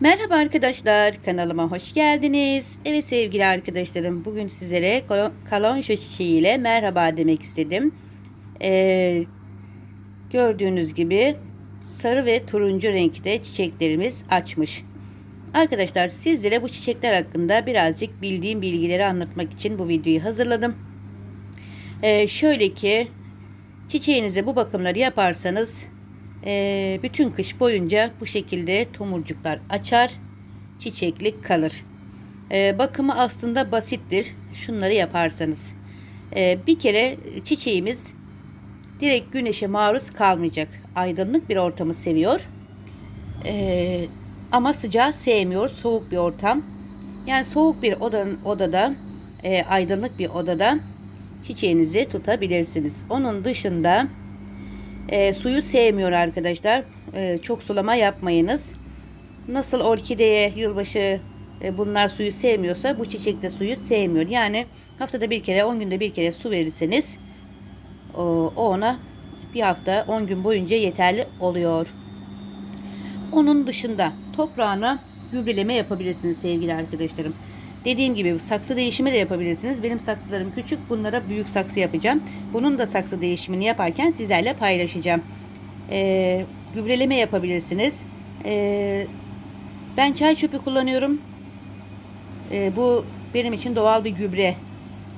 Merhaba arkadaşlar, kanalıma hoş geldiniz. Evet sevgili arkadaşlarım, bugün sizlere kalo- kalonşo çiçeği ile merhaba demek istedim. Ee, gördüğünüz gibi sarı ve turuncu renkte çiçeklerimiz açmış. Arkadaşlar sizlere bu çiçekler hakkında birazcık bildiğim bilgileri anlatmak için bu videoyu hazırladım. Ee, şöyle ki çiçeğinize bu bakımları yaparsanız ee, bütün kış boyunca bu şekilde tomurcuklar açar, çiçeklik kalır. Ee, bakımı aslında basittir. Şunları yaparsanız. Ee, bir kere çiçeğimiz direkt güneşe maruz kalmayacak. Aydınlık bir ortamı seviyor. Ama sıcağı sevmiyor. Soğuk bir ortam. Yani soğuk bir odanın, odada, e, aydınlık bir odada çiçeğinizi tutabilirsiniz. Onun dışında e, suyu sevmiyor arkadaşlar. E, çok sulama yapmayınız. Nasıl orkideye, yılbaşı e, bunlar suyu sevmiyorsa bu çiçek de suyu sevmiyor. Yani haftada bir kere 10 günde bir kere su verirseniz o, ona bir hafta 10 gün boyunca yeterli oluyor. Onun dışında toprağına gübreleme yapabilirsiniz sevgili arkadaşlarım. Dediğim gibi saksı değişimi de yapabilirsiniz. Benim saksılarım küçük. Bunlara büyük saksı yapacağım. Bunun da saksı değişimini yaparken sizlerle paylaşacağım. Ee, gübreleme yapabilirsiniz. Ee, ben çay çöpü kullanıyorum. Ee, bu benim için doğal bir gübre.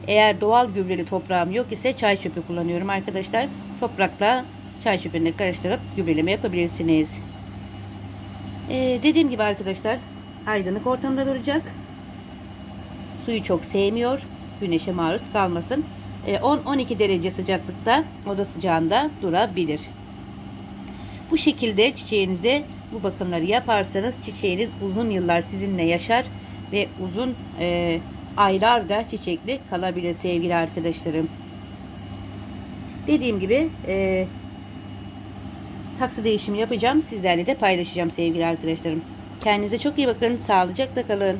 Eğer doğal gübreli toprağım yok ise çay çöpü kullanıyorum arkadaşlar. Toprakla çay çöpünü karıştırıp gübreleme yapabilirsiniz. Ee, dediğim gibi arkadaşlar aydınlık ortamda duracak. Suyu çok sevmiyor. Güneşe maruz kalmasın. Ee, 10-12 derece sıcaklıkta oda sıcağında durabilir. Bu şekilde çiçeğinize bu bakımları yaparsanız çiçeğiniz uzun yıllar sizinle yaşar ve uzun e, aylar çiçekli kalabilir sevgili arkadaşlarım. Dediğim gibi e, saksı değişimi yapacağım. Sizlerle de paylaşacağım sevgili arkadaşlarım. Kendinize çok iyi bakın. Sağlıcakla kalın.